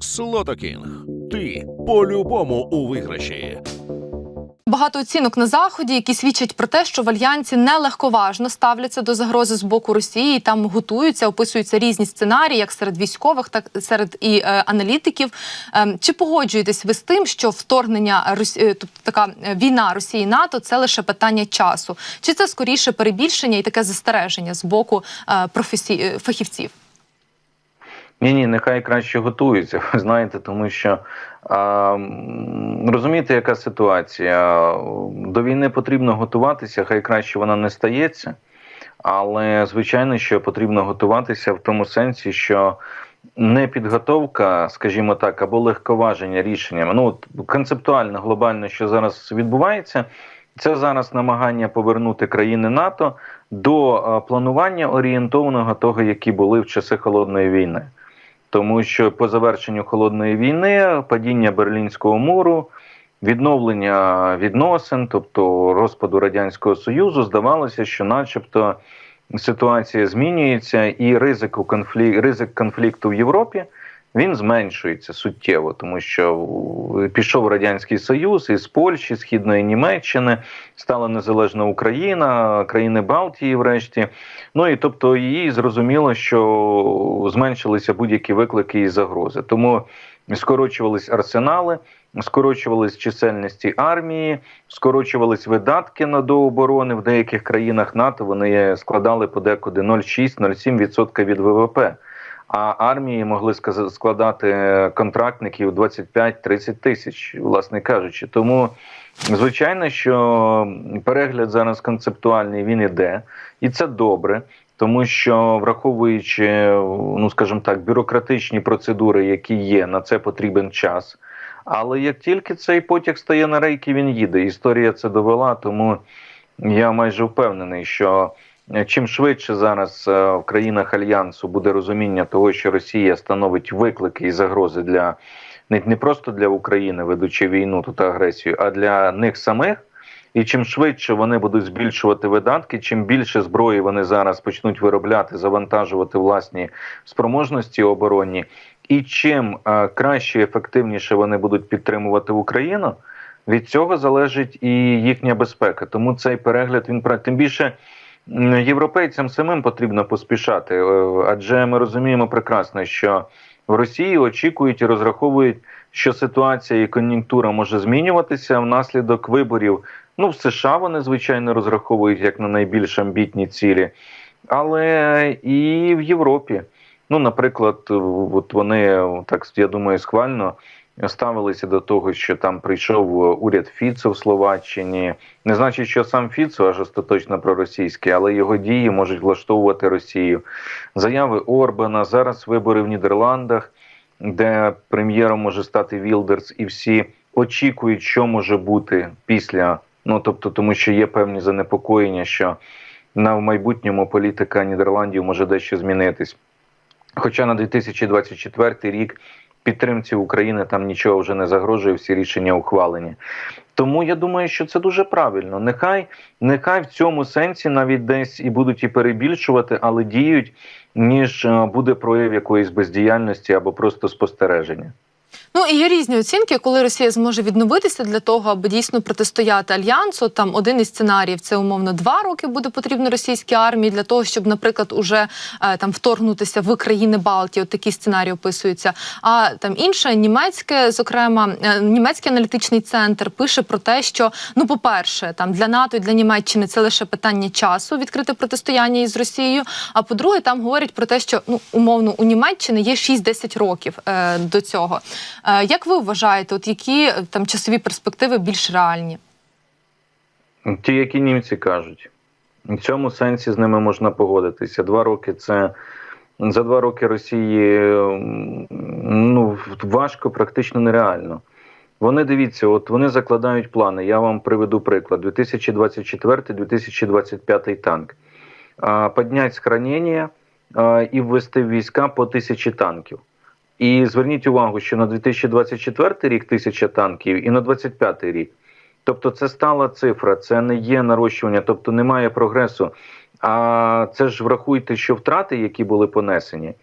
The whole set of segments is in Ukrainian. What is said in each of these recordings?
Слотокінг. Ти по-любому у виграші. Багато оцінок на заході, які свідчать про те, що в альянсі нелегковажно ставляться до загрози з боку Росії. Там готуються, описуються різні сценарії, як серед військових, так серед і е, аналітиків. Ем, чи погоджуєтесь ви з тим, що вторгнення Росі... е, тобто така е, війна Росії НАТО це лише питання часу? Чи це скоріше перебільшення і таке застереження з боку е, професі... е, фахівців? Ні, ні, нехай краще готуються. Ви знаєте, тому що а, розумієте, яка ситуація? До війни потрібно готуватися, хай краще вона не стається. Але звичайно, що потрібно готуватися в тому сенсі, що не підготовка, скажімо так, або легковаження рішеннями. Ну от концептуально, глобально, що зараз відбувається, це зараз намагання повернути країни НАТО до планування орієнтованого того, які були в часи холодної війни. Тому що по завершенню холодної війни, падіння Берлінського муру, відновлення відносин, тобто розпаду радянського союзу, здавалося, що, начебто, ситуація змінюється, і ризик у конфлік... ризик конфлікту в Європі він зменшується суттєво, тому що пішов радянський союз із Польщі, східної Німеччини, стала незалежна Україна, країни Балтії, врешті. Ну і тобто, їй зрозуміло, що зменшилися будь-які виклики і загрози. Тому скорочувались арсенали, скорочувались чисельності армії, скорочувались видатки на дооборони в деяких країнах НАТО. Вони складали подекуди 0,6-0,7% від ВВП. А армії могли складати контрактників 25-30 тисяч, власне кажучи. Тому, звичайно, що перегляд зараз концептуальний він іде, і це добре. Тому що враховуючи, ну скажімо так, бюрократичні процедури, які є, на це потрібен час. Але як тільки цей потяг стає на рейки, він їде. Історія це довела, тому я майже впевнений, що чим швидше зараз е, в країнах альянсу буде розуміння того, що Росія становить виклики і загрози для не, не просто для України, ведучи війну тут агресію, а для них самих. І чим швидше вони будуть збільшувати видатки, чим більше зброї вони зараз почнуть виробляти, завантажувати власні спроможності оборонні, і чим е, краще і ефективніше вони будуть підтримувати Україну, від цього залежить і їхня безпека. Тому цей перегляд він тим більше європейцям самим потрібно поспішати, е, адже ми розуміємо прекрасно, що в Росії очікують і розраховують, що ситуація і кон'юнктура може змінюватися внаслідок виборів. Ну, в США вони звичайно розраховують як на найбільш амбітні цілі, але і в Європі. Ну, наприклад, от вони так я думаю, схвально ставилися до того, що там прийшов уряд Фіцо в Словаччині. Не значить, що сам Фіцо аж остаточно проросійський, але його дії можуть влаштовувати Росію. Заяви Орбана, зараз вибори в Нідерландах, де прем'єром може стати Вілдерс, і всі очікують, що може бути після. Ну тобто, тому що є певні занепокоєння, що на в майбутньому політика Нідерландів може дещо змінитись. Хоча на 2024 рік підтримці України там нічого вже не загрожує, всі рішення ухвалені. Тому я думаю, що це дуже правильно. Нехай нехай в цьому сенсі навіть десь і будуть і перебільшувати, але діють, ніж е, буде прояв якоїсь бездіяльності або просто спостереження. Ну і є різні оцінки, коли Росія зможе відновитися для того, аби дійсно протистояти альянсу. Там один із сценаріїв це умовно два роки буде потрібно російській армії для того, щоб, наприклад, уже е, там вторгнутися в країни Балтії. От такі сценарії описуються. А там інше німецьке, зокрема, е, німецький аналітичний центр пише про те, що ну, по-перше, там для НАТО і для Німеччини це лише питання часу відкрити протистояння із Росією. А по-друге, там говорять про те, що ну умовно у Німеччини є 6-10 років е, до цього. Е, Як ви вважаєте, от які е, там часові перспективи більш реальні? Ті, які німці кажуть, в цьому сенсі з ними можна погодитися. Два роки це за два роки Росії ну важко, практично нереально. Вони дивіться, от вони закладають плани. Я вам приведу приклад: 2024-2025 танк. А, Підняти схранення і ввести в війська по тисячі танків. І зверніть увагу, що на 2024 рік тисяча танків і на 2025 рік. Тобто це стала цифра, це не є нарощування, тобто немає прогресу. А це ж врахуйте, що втрати, які були понесені,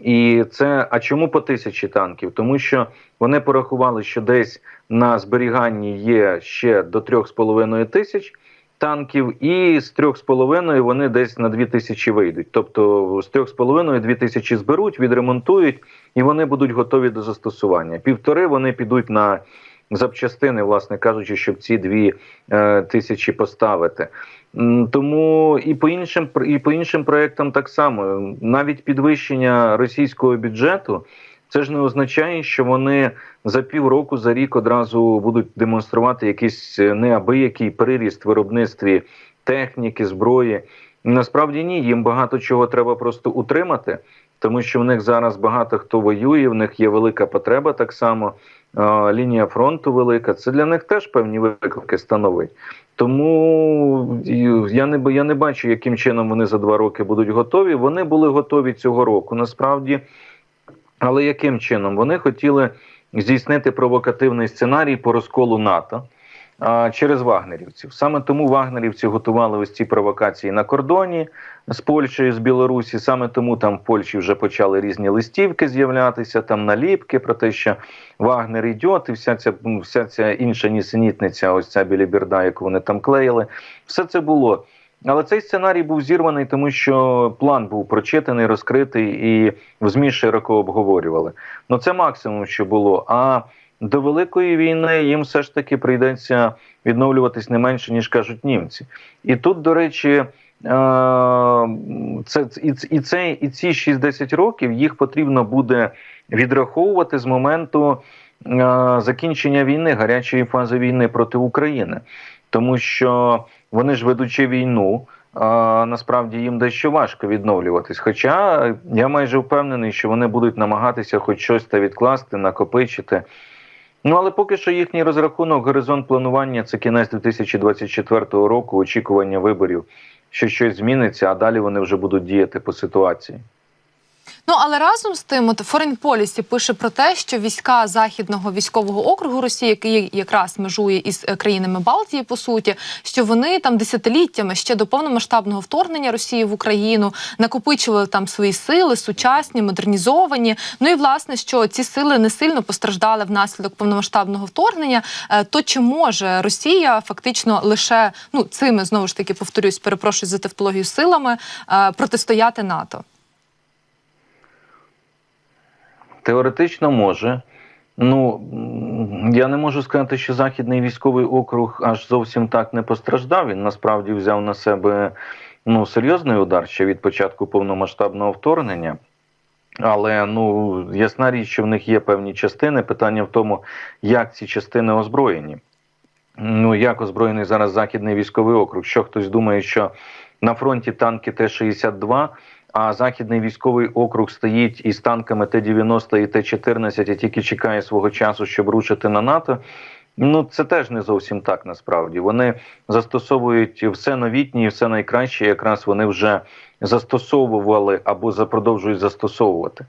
І це а чому по тисячі танків? Тому що вони порахували, що десь на зберіганні є ще до 3,5 тисяч танків, і з 3,5 вони десь на 2 тисячі вийдуть. Тобто з 3,5 2 тисячі зберуть, відремонтують, і вони будуть готові до застосування. Півтори вони підуть на запчастини, власне кажучи, щоб ці дві е, тисячі поставити. Тому і по іншим і по іншим проектам так само навіть підвищення російського бюджету. Це ж не означає, що вони за півроку, за рік одразу будуть демонструвати якийсь е, неабиякий приріст в виробництві техніки, зброї. Насправді ні, їм багато чого треба просто утримати, тому що в них зараз багато хто воює, в них є велика потреба так само. Лінія фронту велика. Це для них теж певні виклики становить. Тому я не я не бачу, яким чином вони за два роки будуть готові. Вони були готові цього року, насправді. Але яким чином? Вони хотіли здійснити провокативний сценарій по розколу НАТО а, через вагнерівців. Саме тому вагнерівці готували ось ці провокації на кордоні з Польщею, з Білорусі. Саме тому там в Польщі вже почали різні листівки з'являтися, там наліпки про те, що Вагнер йде, і вся ця вся ця інша нісенітниця, ось ця біліберда, яку вони там клеїли. Все це було. Але цей сценарій був зірваний, тому що план був прочитаний, розкритий і в ЗМІ широко обговорювали. Ну це максимум, що було. А до великої війни їм все ж таки прийдеться відновлюватись не менше, ніж кажуть німці. І тут, до речі, е, це і, цей, і ці 6-10 років їх потрібно буде відраховувати з моменту е, закінчення війни, гарячої фази війни проти України, тому що вони ж ведучи війну. А, насправді їм дещо важко відновлюватись. Хоча я майже впевнений, що вони будуть намагатися хоч щось та відкласти, накопичити. Ну але поки що їхній розрахунок, горизонт планування це кінець 2024 року, очікування виборів, що щось зміниться, а далі вони вже будуть діяти по ситуації. Ну але разом з тим, от Foreign Policy пише про те, що війська західного військового округу Росії, який якраз межує із е, країнами Балтії, по суті, що вони там десятиліттями ще до повномасштабного вторгнення Росії в Україну накопичували там свої сили, сучасні, модернізовані. Ну і власне, що ці сили не сильно постраждали внаслідок повномасштабного вторгнення. Е, То чи може Росія фактично лише ну цими знову ж таки повторюсь, перепрошую за тавтологію силами е, протистояти НАТО? Теоретично може. Ну я не можу сказати, що Західний військовий округ аж зовсім так не постраждав. Він насправді взяв на себе ну, серйозний удар ще від початку повномасштабного вторгнення. Але ну ясна річ, що в них є певні частини. Питання в тому, як ці частини озброєні. Ну як озброєний зараз західний військовий округ? Що хтось думає, що на фронті танки Т-62, а західний військовий округ стоїть із танками Т-90 і Т-14 і тільки чекає свого часу, щоб рушити на НАТО. Ну це теж не зовсім так насправді. Вони застосовують все новітнє, і все найкраще. Якраз вони вже застосовували або запродовжують застосовувати.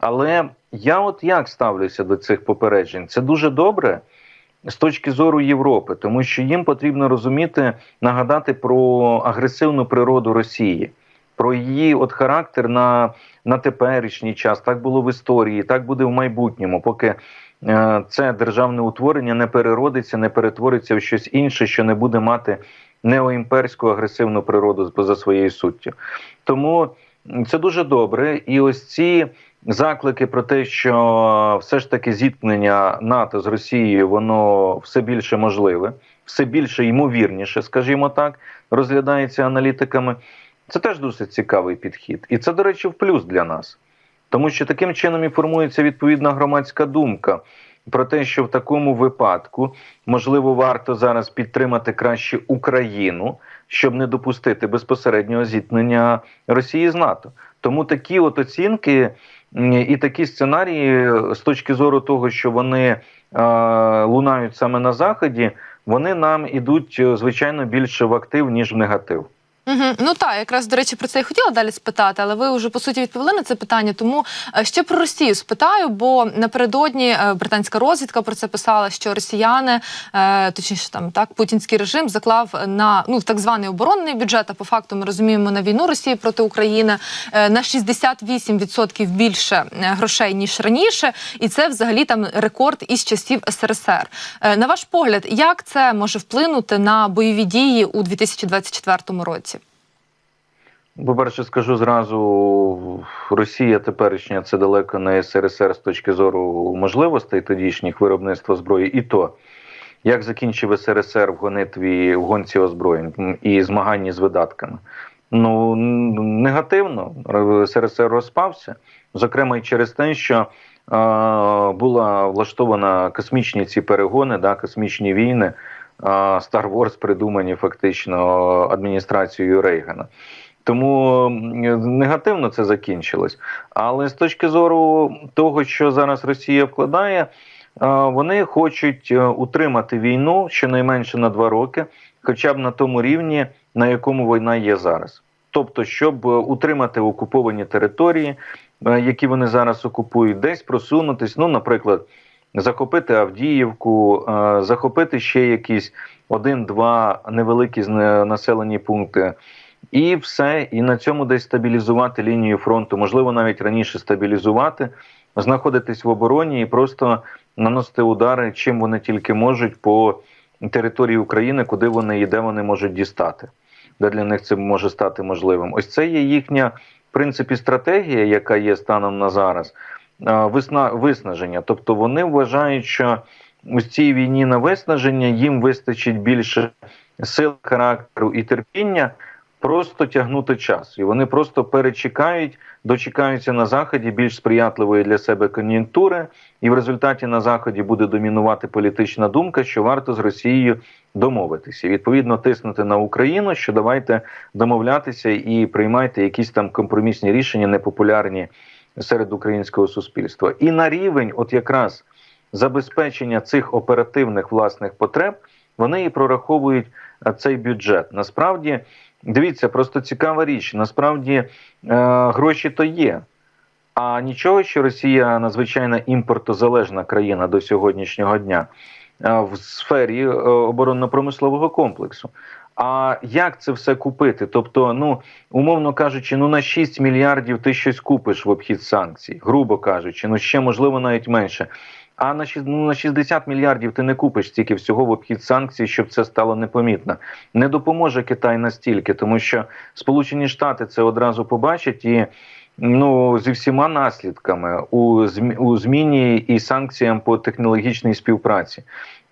Але я от як ставлюся до цих попереджень? Це дуже добре з точки зору Європи, тому що їм потрібно розуміти, нагадати про агресивну природу Росії, про її от характер на, на теперішній час. Так було в історії, так буде в майбутньому, поки е, це державне утворення не переродиться, не перетвориться в щось інше, що не буде мати неоімперську агресивну природу поза своєю суттю. Тому це дуже добре. І ось ці заклики про те, що все ж таки зіткнення НАТО з Росією воно все більше можливе, все більше ймовірніше, скажімо так, розглядається аналітиками. Це теж досить цікавий підхід, і це, до речі, в плюс для нас, тому що таким чином і формується відповідна громадська думка про те, що в такому випадку можливо варто зараз підтримати краще Україну, щоб не допустити безпосереднього зіткнення Росії з НАТО. Тому такі от оцінки і такі сценарії з точки зору того, що вони е, лунають саме на заході, вони нам ідуть е, звичайно більше в актив ніж в негатив. Угу. Ну так, якраз до речі про це і хотіла далі спитати, але ви вже по суті відповіли на це питання. Тому е, ще про Росію спитаю, бо напередодні е, британська розвідка про це писала, що росіяни, е, точніше там так, путінський режим заклав на ну так званий оборонний бюджет. А по факту ми розуміємо на війну Росії проти України на 68% більше грошей ніж раніше, і це взагалі там рекорд із часів СРСР. На ваш погляд, як це може вплинути на бойові дії у 2024 році? По-перше, скажу зразу, Росія теперішня це далеко не СРСР з точки зору можливостей тодішніх виробництва зброї, і то як закінчив СРСР в гонитві в гонці озброєнь і змаганні з видатками. Ну негативно СРСР розпався, зокрема і через те, що е, була влаштована космічні ці перегони, да, космічні війни. е, Star Wars придумані фактично адміністрацією Рейгана. Тому негативно це закінчилось. Але з точки зору того, що зараз Росія вкладає, е, вони хочуть е, утримати війну щонайменше на два роки, хоча б на тому рівні, на якому війна є зараз. Тобто, щоб е, утримати окуповані території, які вони зараз окупують, десь просунутись, ну, наприклад, захопити Авдіївку, захопити ще якісь один-два невеликі населені пункти. І все, і на цьому десь стабілізувати лінію фронту, можливо, навіть раніше стабілізувати, знаходитись в обороні і просто наносити удари, чим вони тільки можуть по території України, куди вони і де вони можуть дістати, де для них це може стати можливим. Ось це є їхня в принципі стратегія, яка є станом на зараз. Висна виснаження. Тобто вони вважають, що у цій війні на виснаження їм вистачить більше сил, характеру і терпіння просто тягнути час, і вони просто перечекають, дочекаються на заході більш сприятливої для себе кон'юнктури, і в результаті на заході буде домінувати політична думка, що варто з Росією домовитися. І, Відповідно, тиснути на Україну, що давайте домовлятися і приймайте якісь там компромісні рішення, непопулярні серед українського суспільства. І на рівень, от якраз забезпечення цих оперативних власних потреб, вони і прораховують е, цей бюджет. Насправді, дивіться, просто цікава річ. Насправді е, гроші то є. А нічого, що Росія надзвичайно імпортозалежна країна до сьогоднішнього дня е, в сфері оборонно-промислового комплексу. А як це все купити? Тобто, ну умовно кажучи, ну на 6 мільярдів ти щось купиш в обхід санкцій, грубо кажучи, ну ще можливо навіть менше. А на ну, на 60 мільярдів ти не купиш стільки всього в обхід санкцій, щоб це стало непомітно. Не допоможе Китай настільки, тому що Сполучені Штати це одразу побачать і ну зі всіма наслідками у у зміні і санкціям по технологічній співпраці.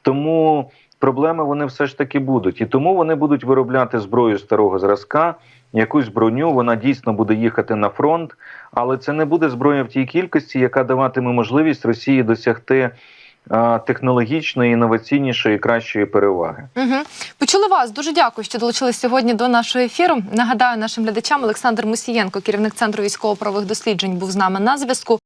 Тому проблеми вони все ж таки будуть, і тому вони будуть виробляти зброю старого зразка, якусь броню. Вона дійсно буде їхати на фронт, але це не буде зброя в тій кількості, яка даватиме можливість Росії досягти технологічної, інноваційнішої, кращої переваги. Угу. Почули вас. Дуже дякую, що долучились сьогодні до нашого ефіру. Нагадаю нашим глядачам Олександр Мусієнко, керівник центру військово-правових досліджень, був з нами на зв'язку.